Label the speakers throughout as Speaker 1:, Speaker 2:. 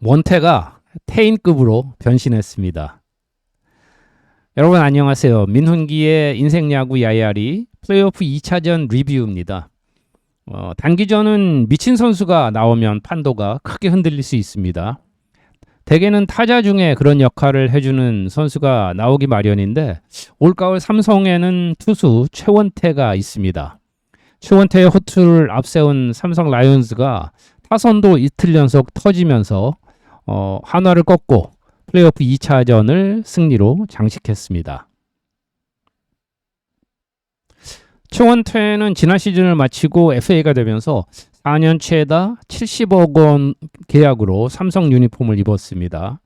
Speaker 1: 원태가 태인급으로 변신했습니다. 여러분 안녕하세요. 민훈기의 인생야구 야야리 플레이오프 2차전 리뷰입니다. 어, 단기전은 미친 선수가 나오면 판도가 크게 흔들릴 수 있습니다. 대개는 타자 중에 그런 역할을 해주는 선수가 나오기 마련인데 올가을 삼성에는 투수 최원태가 있습니다. 최원태의 호투를 앞세운 삼성 라이온즈가 타선도 이틀 연속 터지면서 어, 한화를 꺾고 플레이오프 2차전을 승리로 장식했습니다. 최원태는 지난 시즌을 마치고 FA가 되면서 4년 최다 70억 원 계약으로 삼성 유니폼을 입었습니다.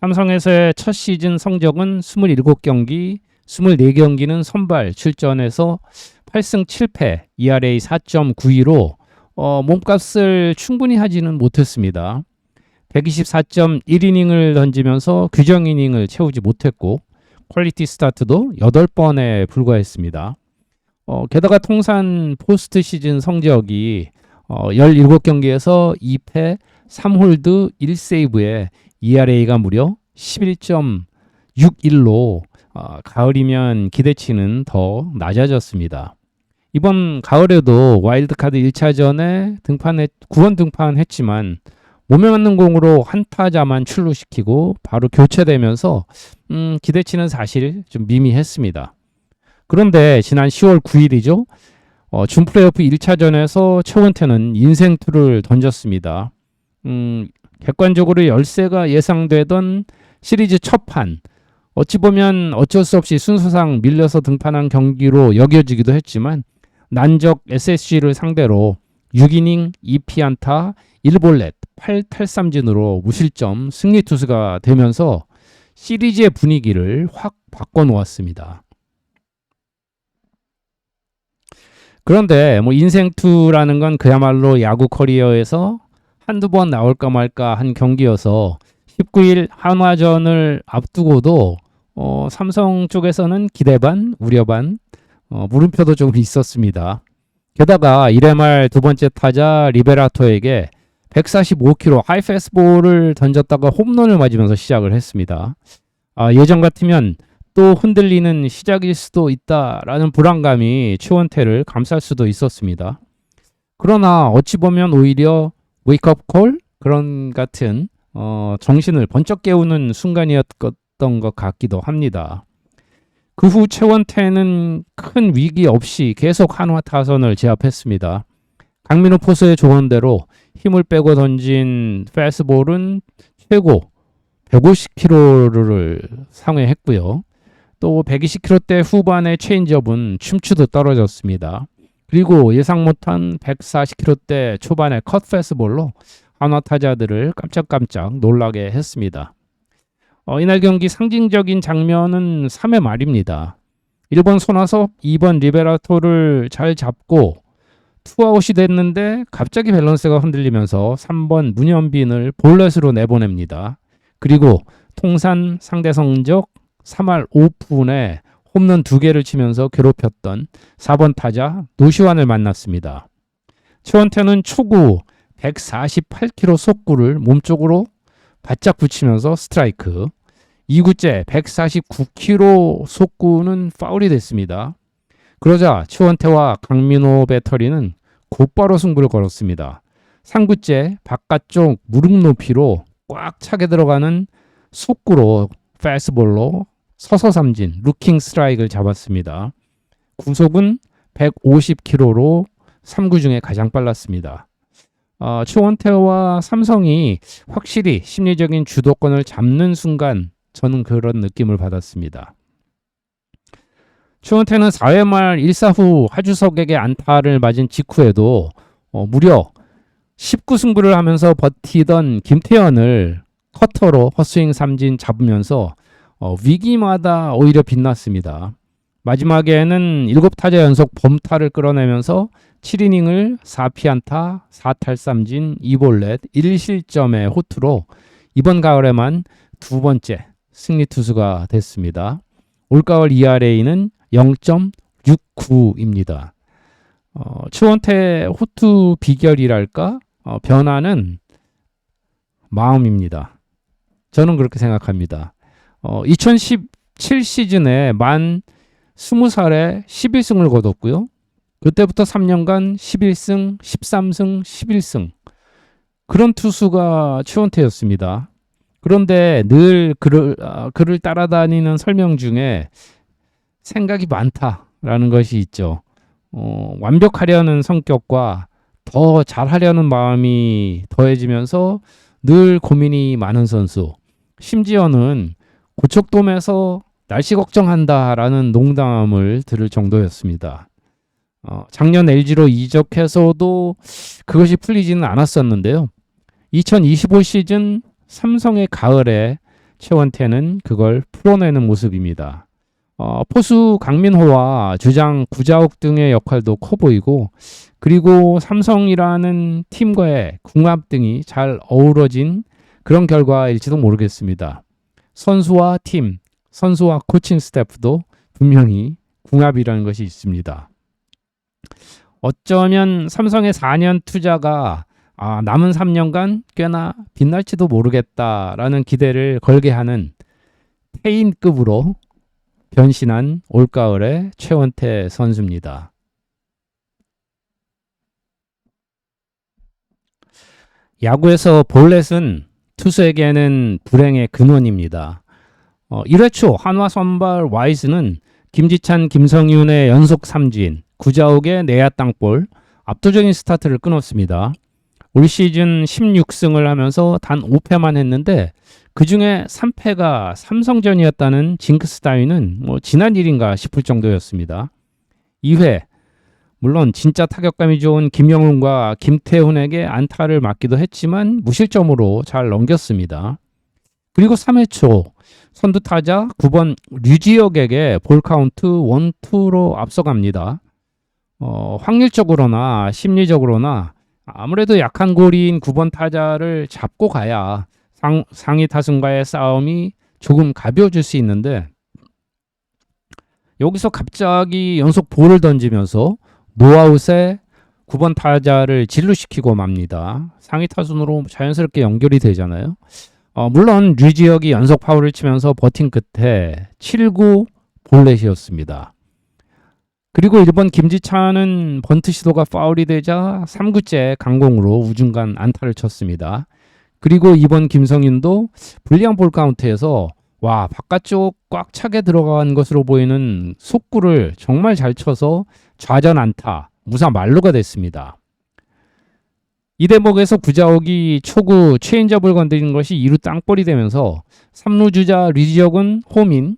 Speaker 1: 삼성에서의 첫 시즌 성적은 27경기, 24경기는 선발 출전해서 8승 7패, ERA 4.92로 어, 몸값을 충분히 하지는 못했습니다. 124.1이닝을 던지면서 규정 이닝을 채우지 못했고 퀄리티 스타트도 8번에 불과했습니다. 어, 게다가 통산 포스트 시즌 성적이 어, 17경기에서 2패 3홀드 1세이브에 ERA가 무려 11.61로 어, 가을이면 기대치는 더 낮아졌습니다. 이번 가을에도 와일드카드 1차전에 등판했, 9원 등판했지만 몸에 맞는 공으로 한 타자만 출루시키고 바로 교체되면서 음, 기대치는 사실 좀 미미했습니다. 그런데 지난 10월 9일이죠. 어, 준 플레이오프 1차전에서 최원태는 인생투를 던졌습니다. 음, 객관적으로 열세가 예상되던 시리즈 첫 판 어찌 보면 어쩔 수 없이 순서상 밀려서 등판한 경기로 여겨지기도 했지만 난적 SSG를 상대로 6이닝 2피안타 1볼넷 8탈삼진으로 무실점 승리 투수가 되면서 시리즈의 분위기를 확 바꿔 놓았습니다. 그런데 뭐 인생투라는 건 그야말로 야구 커리어에서 한두 번 나올까 말까 한 경기여서 19일 한화전을 앞두고도 어, 삼성 쪽에서는 기대 반, 우려 반, 어, 물음표도 좀 있었습니다. 게다가 1회 말 두 번째 타자 리베라토에게 145km 하이패스볼을 던졌다가 홈런을 맞으면서 시작을 했습니다. 아, 예전 같으면 또 흔들리는 시작일 수도 있다라는 불안감이 최원태를 감쌀 수도 있었습니다. 그러나 어찌 보면 오히려 웨이크업 콜 그런 같은 어, 정신을 번쩍 깨우는 순간이었던 것 같기도 합니다. 그 후 최원태는 큰 위기 없이 계속 한화 타선을 제압했습니다. 강민호 포수의 조언대로 힘을 빼고 던진 패스볼은 최고 150km를 상회했고요. 또 120km대 후반의 체인지업은 춤추듯 떨어졌습니다. 그리고 예상 못한 140km대 초반의 컷 패스볼로 한화 타자들을 깜짝깜짝 놀라게 했습니다. 어, 이날 경기 상징적인 장면은 3회 말입니다. 1번 손아섭, 2번 리베라토를 잘 잡고 투아웃이 됐는데 갑자기 밸런스가 흔들리면서 3번 문현빈을 볼넷으로 내보냅니다. 그리고 통산 상대 성적 3할 5푼에 홈런 2개를 치면서 괴롭혔던 4번 타자 노시환을 만났습니다. 최원태는 초구 148km 속구를 몸쪽으로 바짝 붙이면서 스트라이크. 2구째 149km 속구는 파울이 됐습니다. 그러자 최원태와 강민호 배터리는 곧바로 승부를 걸었습니다. 3구째 바깥쪽 무릎 높이로 꽉 차게 들어가는 속구로 패스볼로 서서 삼진 루킹 스트라이크를 잡았습니다. 구속은 150km로 3구 중에 가장 빨랐습니다. 어, 최원태와 삼성이 확실히 심리적인 주도권을 잡는 순간 저는 그런 느낌을 받았습니다. 최원태는 4회 말 1사 후 하주석에게 안타를 맞은 직후에도 어, 무려 19승부를 하면서 버티던 김태현을 커터로 헛스윙 삼진 잡으면서 어, 위기마다 오히려 빛났습니다. 마지막에는 7타자 연속 범타를 끌어내면서 7이닝을 4피안타, 4탈삼진, 2볼넷, 1실점의 호투로 이번 가을에만 두 번째 승리 투수가 됐습니다. 올가을 ERA는 0.69입니다. 어, 추원태 호투 비결이랄까 어, 변화는 마음입니다. 저는 그렇게 생각합니다. 어, 2017 시즌에 만 20살에 11승을 거뒀고요. 그때부터 3년간 11승, 13승, 11승. 그런 투수가 최원태였습니다. 그런데 늘 그를, 아, 그를 따라다니는 설명 중에 생각이 많다라는 것이 있죠. 어, 완벽하려는 성격과 더 잘하려는 마음이 더해지면서 늘 고민이 많은 선수. 심지어는 고척돔에서 날씨 걱정한다라는 농담을 들을 정도였습니다. 어, 작년 LG로 이적해서도 그것이 풀리지는 않았었는데요. 2025 시즌 삼성의 가을에 최원태는 그걸 풀어내는 모습입니다. 어, 포수 강민호와 주장 구자욱 등의 역할도 커 보이고 그리고 삼성이라는 팀과의 궁합 등이 잘 어우러진 그런 결과일지도 모르겠습니다. 선수와 팀, 선수와 코칭 스태프도 분명히 궁합이라는 것이 있습니다. 어쩌면 삼성의 4년 투자가 아, 남은 3년간 꽤나 빛날지도 모르겠다라는 기대를 걸게 하는 태인급으로 변신한 올가을의 최원태 선수입니다. 야구에서 볼넷은 투수에게는 불행의 근원입니다. 어, 1회 초 한화 선발 와이즈는 김지찬, 김성윤의 연속 삼진, 구자욱의 내야 땅볼, 압도적인 스타트를 끊었습니다. 올 시즌 16승을 하면서 단 5패만 했는데 그 중에 3패가 삼성전이었다는 징크스 따위는 뭐 지난 일인가 싶을 정도였습니다. 2회 물론 진짜 타격감이 좋은 김영훈과 김태훈에게 안타를 맞기도 했지만 무실점으로 잘 넘겼습니다. 그리고 3회 초 선두 타자 9번 류지혁에게 볼 카운트 1, 2로 앞서갑니다. 어, 확률적으로나 심리적으로나 아무래도 약한 고리인 9번 타자를 잡고 가야 상, 상위 타순과의 싸움이 조금 가벼워질 수 있는데 여기서 갑자기 연속 볼을 던지면서 노아웃에 9번 타자를 진루시키고 맙니다. 상위 타순으로 자연스럽게 연결이 되잖아요. 어, 물론 류지혁이 연속 파울을 치면서 버틴 끝에 7구 볼넷이었습니다. 그리고 1번 김지찬은 번트 시도가 파울이 되자 3구째 강공으로 우중간 안타를 쳤습니다. 그리고 2번 김성윤도 불리한 볼 카운트에서 와 바깥쪽 꽉 차게 들어간 것으로 보이는 속구를 정말 잘 쳐서 좌전 안타 무사 만루가 됐습니다. 이 대목에서 구자욱이 초구 체인지업을 건드린 것이 2루 땅볼이 되면서 3루 주자 류지혁은 홈인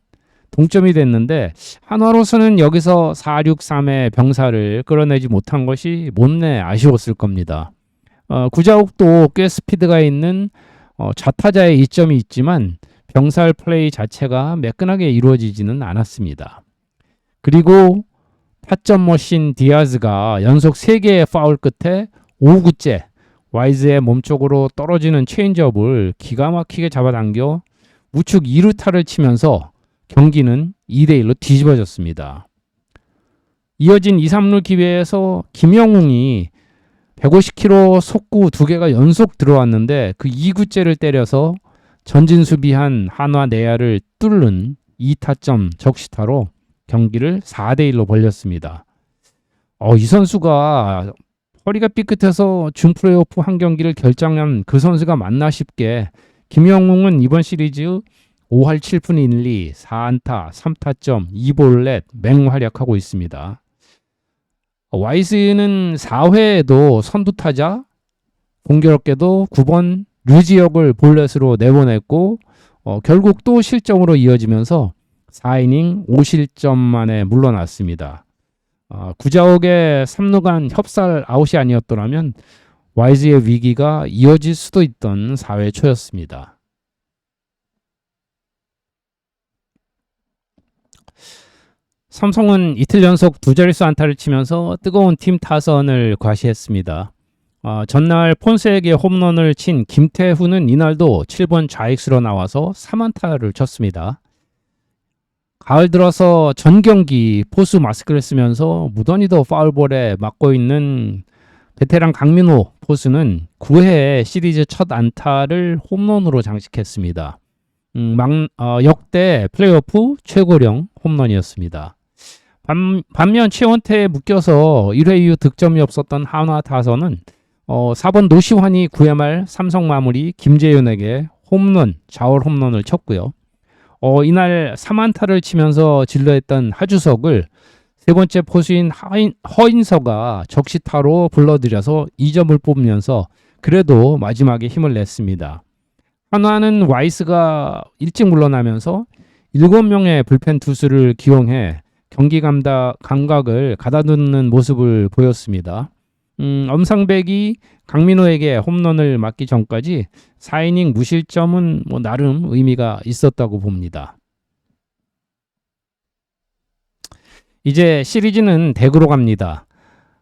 Speaker 1: 동점이 됐는데 한화로서는 여기서 4-6-3의 병사를 끌어내지 못한 것이 못내 아쉬웠을 겁니다. 어, 구자욱도 꽤 스피드가 있는 어, 좌타자의 이점이 있지만 병살 플레이 자체가 매끈하게 이루어지지는 않았습니다. 그리고 타점 머신 디아즈가 연속 3개의 파울 끝에 5구째 와이즈의 몸쪽으로 떨어지는 체인지업을 기가 막히게 잡아당겨 우측 2루타를 치면서 경기는 2대1로 뒤집어졌습니다. 이어진 2, 3루 기회에서 김영웅이 150km 속구 두 개가 연속 들어왔는데 그 2구째를 때려서 전진 수비한 한화 내야를 뚫는 2타점 적시타로 경기를 4대 1로 벌렸습니다. 어, 이 선수가 허리가 삐끗해서 준 플레이오프 한 경기를 결정한 그 선수가 맞나 싶게 김영웅은 이번 시리즈 5할 7푼 1리 4안타 3타점 2볼넷 맹활약하고 있습니다. 와이스는 4회에도 선두타자 공교롭게도 9번 류지혁을 볼넷으로 내보냈고 어, 결국 또 실점으로 이어지면서 4이닝 5실점 만에 물러났습니다. 어, 구자욱의 3루간 협살 아웃이 아니었더라면 와이즈의 위기가 이어질 수도 있던 4회 초였습니다. 삼성은 이틀 연속 두 자릿수 안타를 치면서 뜨거운 팀 타선을 과시했습니다. 어, 전날 폰세에게 홈런을 친 김태훈은 이날도 7번 좌익수로 나와서 3안타를 쳤습니다. 가을 들어서 전 경기 포수 마스크를 쓰면서 무던히도 파울볼에 맞고 있는 베테랑 강민호 포수는 9회 시리즈 첫 안타를 홈런으로 장식했습니다. 음, 막, 어, 역대 플레이오프 최고령 홈런이었습니다. 반, 반면 최원태에 묶여서 1회 이후 득점이 없었던 한화 타선은 어, 4번 노시환이 9회 말 삼성 마무리 김재윤에게 홈런, 좌월 홈런을 쳤고요. 어, 이날 3안타를 치면서 진로했던 하주석을 세 번째 포수인 하인, 허인서가 적시타로 불러들여서 2점을 뽑으면서 그래도 마지막에 힘을 냈습니다. 한화는 와이스가 일찍 물러나면서 7명의 불펜 투수를 기용해 경기 감다, 감각을 가다듬는 모습을 보였습니다. 음, 엄상백이 강민호에게 홈런을 맞기 전까지 4이닝 무실점은 뭐 나름 의미가 있었다고 봅니다. 이제 시리즈는 대구로 갑니다.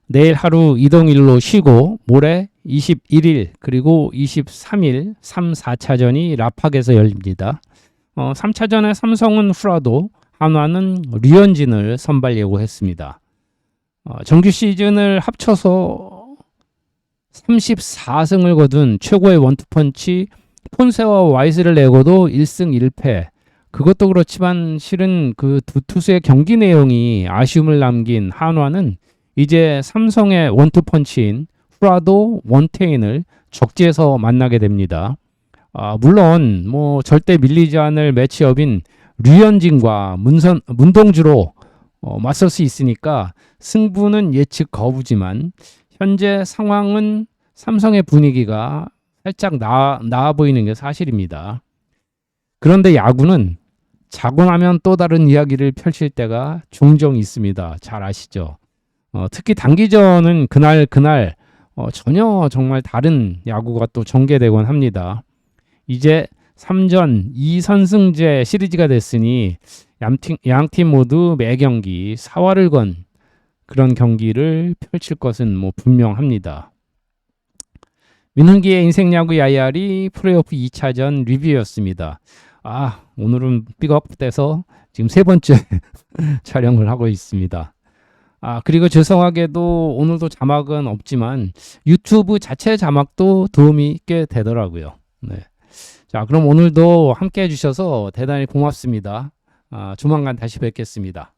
Speaker 1: 내일 하루 이동일로 쉬고 모레 21일 그리고 23일 3, 4차전이 라팍에서 열립니다. 어, 3차전에 삼성은 후라도, 한화는 류현진을 선발 예고했습니다. 어, 정규 시즌을 합쳐서 34승을 거둔 최고의 원투펀치 폰세와 와이즈를 내고도 1승 1패. 그것도 그렇지만 실은 그 두 투수의 경기 내용이 아쉬움을 남긴 한화는 이제 삼성의 원투펀치인 후라도 원테인을 적지에서 만나게 됩니다. 아, 물론 뭐 절대 밀리지 않을 매치업인 류현진과 문선 문동주로 어, 맞설 수 있으니까 승부는 예측 거부지만 현재 상황은 삼성의 분위기가 살짝 나, 나아 보이는 게 사실입니다. 그런데 야구는 자고 나면 또 다른 이야기를 펼칠 때가 종종 있습니다. 잘 아시죠? 어, 특히 단기전은 그날 그날 어, 전혀 정말 다른 야구가 또 전개되곤 합니다. 이제 3전 2선승제 시리즈가 됐으니 양팀, 양팀 모두 매 경기 사활을 건 그런 경기를 펼칠 것은 뭐 분명합니다. 민훈기의 인생야구 야야리 프레이오프 2차전 리뷰였습니다. 아 오늘은 삐걱대서 지금 세 번째 촬영을 하고 있습니다. 아 그리고 죄송하게도 오늘도 자막은 없지만 유튜브 자체 자막도 도움이 있게 되더라고요. 네. 자 그럼 오늘도 함께 해주셔서 대단히 고맙습니다. 아, 조만간 다시 뵙겠습니다.